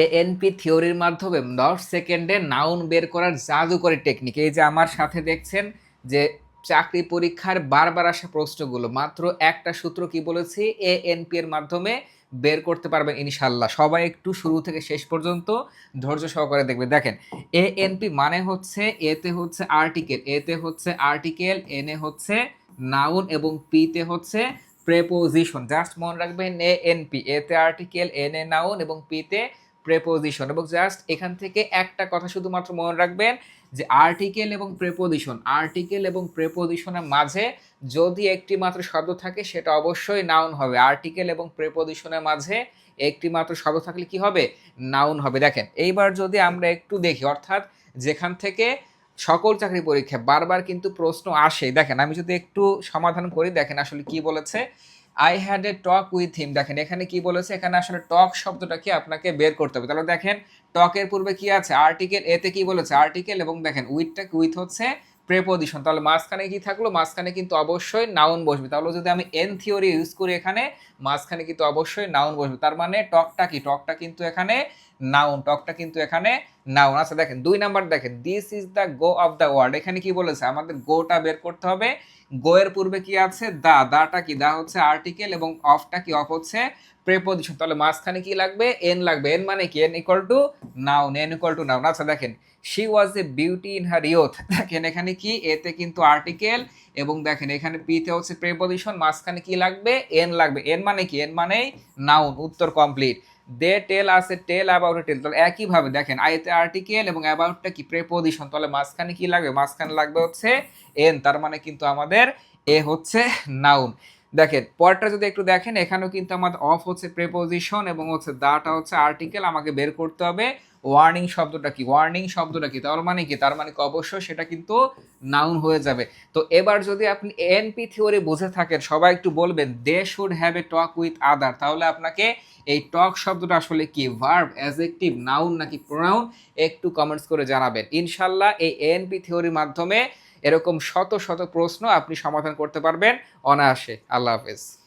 ANP থিওরির মাধ্যমে দশ সেকেন্ডে নাউন বের করার জাদুকরী টেকনিক। এই যে আমার সাথে দেখছেন যে চাকরি পরীক্ষার বারবার আসা প্রশ্নগুলো, মাত্র একটা সূত্র কি বলেছি? এএনপি এর মাধ্যমে বের করতে পারবেন ইনশাল্লাহ সবাই একটু শুরু থেকে শেষ পর্যন্ত ধৈর্য সহকারে দেখবে। দেখেন এএনপি মানে হচ্ছে এতে হচ্ছে আর্টিকেল, এতে হচ্ছে আর্টিকেল এনে হচ্ছে নাউন এবং পিতে হচ্ছে প্রেপোজিশন। জাস্ট মনে রাখবেন এ এন পি এতে আর্টিকেল এন এ নাউন এবং পিতে প্রেপোজিশন এবং জাস্ট এখান থেকে একটা কথা শুধুমাত্র মনে রাখবেন যে আর্টিকেল এবং প্রেপোজিশন আর্টিকেল এবং প্রেপোজিশনের মাঝে যদি একটি মাত্র শব্দ থাকে সেটা অবশ্যই নাউন হবে। আর্টিকেল এবং প্রেপোজিশনের মাঝে একটি মাত্র শব্দ থাকলে কি হবে? নাউন হবে। দেখেন, এইবার যদি আমরা একটু দেখি, অর্থাৎ যেখান থেকে সকল চাকরি পরীক্ষা, বারবার কিন্তু প্রশ্ন আসে। দেখেন, আমি যদি একটু সমাধান করি, দেখেন আসলে কি বলেছে? I had a talk with him দেখেন, এখানে কি বলেছে? এখানে আসলে টক শব্দটাকে আপনাকে বের করতে হবে। তাহলে দেখেন টকের পূর্বে কি আছে? আর্টিকেল এতে কি বলেছে? আর্টিকেল এবং দেখেন উইথটা উইথ হচ্ছে প্রেপোজিশন তাহলে মাঝখানে কি থাকল? মাঝখানে কিন্তু অবশ্যই নাউন বসবে। তাহলে যদি আমি এন থিওরি ইউজ করি এখানে, মাঝখানে কিন্তু অবশ্যই নাউন বসবে। তার মানে টকটা কি? টকটা কিন্তু এখানে নাউন টকটা কিন্তু এখানে নাউন আচ্ছা দেখেন, দুই নাম্বার দেখেন this is the go of the world এখানে কি বলেছে? আমাদের গোটা বের করতে হবে। গো এর পূর্বে কি আছে? দা দাটা কি? দা হচ্ছে আর্টিকেল এবং অফটা কি? অফ হচ্ছে প্রেপোজিশন তাহলে মাঝখানে কি লাগবে? এন লাগবে। এন মানে কি? N equal to noun N equal to noun আচ্ছা দেখেন she was a beauty in her youth দেখেন, এখানে কি? এতে কিন্তু আর্টিকেল এবং দেখেন, এখানে পিতে হচ্ছে প্রেপোজিশন মাঝখানে কি লাগবে? এন লাগবে। এন মানে কি? এন মানেই নাউন উত্তর কমপ্লিট দে টেল আছে টেল অ্যাবাউট টেল তাহলে একইভাবে দেখেন আইতে আর্টিকেল এবং অ্যাবাউটটা কি? প্রেপোজিশন তাহলে মাঝখানে কি লাগবে? মাঝখানে লাগবে হচ্ছে এন তার মানে কিন্তু আমাদের এ হচ্ছে নাউন দেখেন পরটা যদি একটু দেখেন, এখানেও কিন্তু আমাদের অফ হচ্ছে প্রেপোজিশন এবং হচ্ছে দাটা হচ্ছে আর্টিকেল আমাকে বের করতে হবে ওয়ার্নিং শব্দটা কি? ওয়ার্নিং শব্দটা কি? তার মানে কি? তার মানে কি? অবশ্যই সেটা কিন্তু নাউন হয়ে যাবে। তো এবার যদি আপনি এনপি থিওরি বুঝে থাকেন, সবাই একটু বলবেন they should have a talk with other তাহলে আপনাকে এই টক শব্দটা আসলে কি? ভার্ব অ্যাজেক্টিভ নাউন নাকি প্রোনাউন একটু কমেন্টস করে জানাবেন। ইনশাল্লাহ এই এএনপি থিওরির মাধ্যমে এরকম শত শত প্রশ্ন আপনি সমাধান করতে পারবেন। অনায়াসে। আল্লাহ হাফেজ।